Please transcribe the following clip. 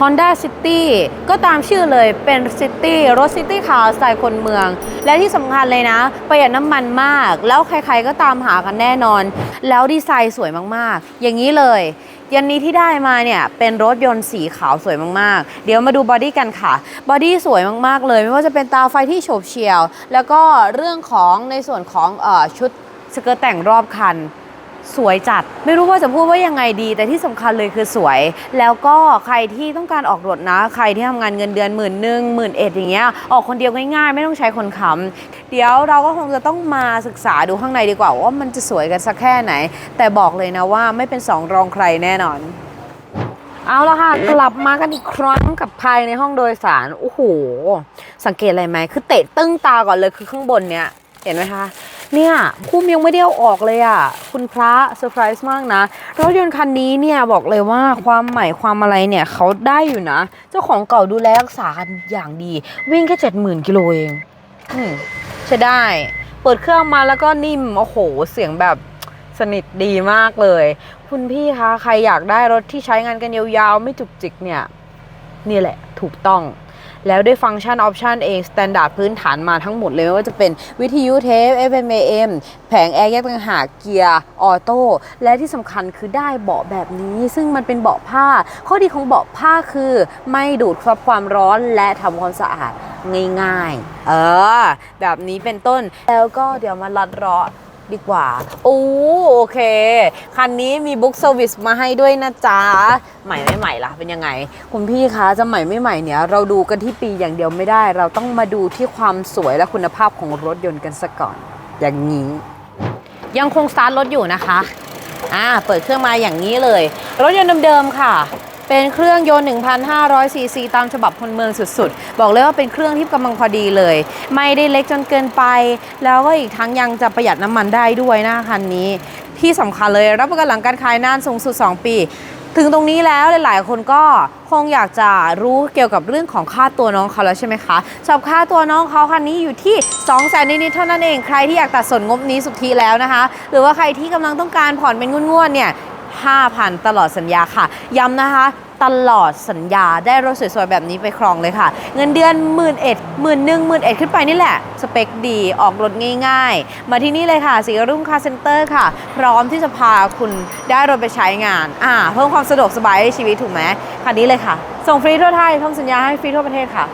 Honda City ก็ตามชื่อเลยเป็น City รถ City คาร์สไตล์คนเมือง และที่สำคัญเลยนะ ประหยัดน้ำมันมาก แล้วใครๆก็ตามหากันแน่นอน แล้วดีไซน์สวยมากๆ อย่างนี้เลยยันนี้ที่ได้มาเนี่ย เป็นรถยนต์สีขาวสวยมากๆ เดี๋ยวมาดูบอดี้กันค่ะ บอดี้สวยมากๆ เลย ไม่ว่าจะเป็นตาไฟที่โฉบเฉี่ยว แล้วก็เรื่องของในส่วนของอชุดสเกิร์ตแต่งรอบคัน สวยจัด ไม่รู้ว่าจะพูดว่ายังไงดี แต่ที่สำคัญเลยคือสวย แล้วก็ใครที่ต้องการออกรถนะ ใครที่ทำงานเงินเดือนหมื่นหนึ่งหมื่นเอ็ดอย่างเงี้ยออกคนเดียวง่ายๆ ไม่ต้องใช้คนค้ำเดี๋ยวเราก็คงจะต้องมาศึกษาดูข้างในดีกว่าว่ามันจะสวยกันสักแค่ไหน แต่บอกเลยนะว่าไม่เป็นสองรองใครแน่นอนเอาละค่ะ กลับมากันอีกครั้งกับภายในห้องโดยสาร โอ้โห สังเกตอะไรไหม คือเตะตึ้งตาก่อนเลยคือข้างบนเนี้ย เห็นไหมคะ เนี่ยคุ้มยังไม่ได้เอาออกเลยอะ คุณพระเซอร์ไพรส์มากนะ รถยนต์คันนี้เนี่ยบอกเลยว่าความใหม่ความอะไรเนี่ยเขาได้อยู่นะ เจ้าของเก่าดูแลรักษากันอย่างดี วิ่งแค่เจ็ดหมื่นกิโลเองอืมใช่ได้ เปิดเครื่องมาแล้วก็นิ่ม โอ้โห เสียงแบบสนิทดีมากเลย คุณพี่คะ ใครอยากได้รถที่ใช้งานกันยาวๆ ไม่จุกจิกเนี่ย นี่แหละถูกต้อง แล้วด้วยฟังก์ชันออปชันเองสแตนดาร์ดพื้นฐานมาทั้งหมดเลยไม่ว่าจะเป็นวิทยุเทป FM AM แผงแอร์แยกต่างหากเกียร์ออโต้และที่สำคัญคือได้เบาะแบบนี้ ซึ่งมันเป็นเบาะผ้า ข้อดีของเบาะผ้าคือ ไม่ดูดซับความร้อนและทำความสะอาดง่ายๆ เออ แบบนี้เป็นต้นแล้วก็เดี๋ยวมาลัดเลาะ ดีกว่าโอ้โอเค คันนี้มีบุ๊กเซอร์วิสมาให้ด้วยนะจ๊ะ ใหม่ไม่ใหม่ล่ะ เป็นยังไง คุณพี่คะจะใหม่ไม่ใหม่เนี่ย เราดูกันที่ปีอย่างเดียวไม่ได้ เราต้องมาดูที่ความสวยและคุณภาพของรถยนต์กันซะก่อน อย่างนี้ ยังคงสตาร์ทรถอยู่นะคะ อ่า เปิดเครื่องมาอย่างนี้เลย รถยนต์เดิมๆค่ะ เป็นเครื่องยนต์1,500ซีซีตามฉบับคนเมืองสุดๆ บอกเลยว่าเป็นเครื่องที่กำลังพอดีเลย ไม่ได้เล็กจนเกินไป แล้วก็อีกทั้งยังจะประหยัดน้ำมันได้ด้วยนะคันนี้ ที่สำคัญเลยรับประกันหลังการขายนานสูงสุด 2 ปี ถึงตรงนี้แล้วหลายๆ คนก็คงอยากจะรู้เกี่ยวกับเรื่องของค่าตัวน้องเขาแล้วใช่ไหมคะสำหรับค่าตัวน้องเขาคันนี้อยู่ที่2 0 0 0 0 0นิดๆเท่านั้นเอง ใครที่อยากตัดส่วนงบนี้สุทธิแล้วนะคะ หรือว่าใครที่กำลังต้องการผ่อนเป็นงวดๆเนี่ย 5,000 ตลอดสัญญาค่ะ ย้ำนะคะ ตลอดสัญญาได้รถสวยๆ แบบนี้ไปครองเลยค่ะ เงินเดือนหมื่นเอ็ดหมื่นหนึ่งหมื่นเอ็ดขึ้นไปนี่แหละ สเปคดีออกรถง่ายๆ มาที่นี่เลยค่ะสีรุ่งคาร์เซ็นเตอร์ค่ะ พร้อมที่จะพาคุณได้รถไปใช้งานอ่าเพิ่มความสะดวกสบายให้ชีวิตถูกไหมคันนี้เลยค่ะ ส่งฟรีทั่วไทยทำสัญญาให้ฟรีทั่วประเทศค่ะ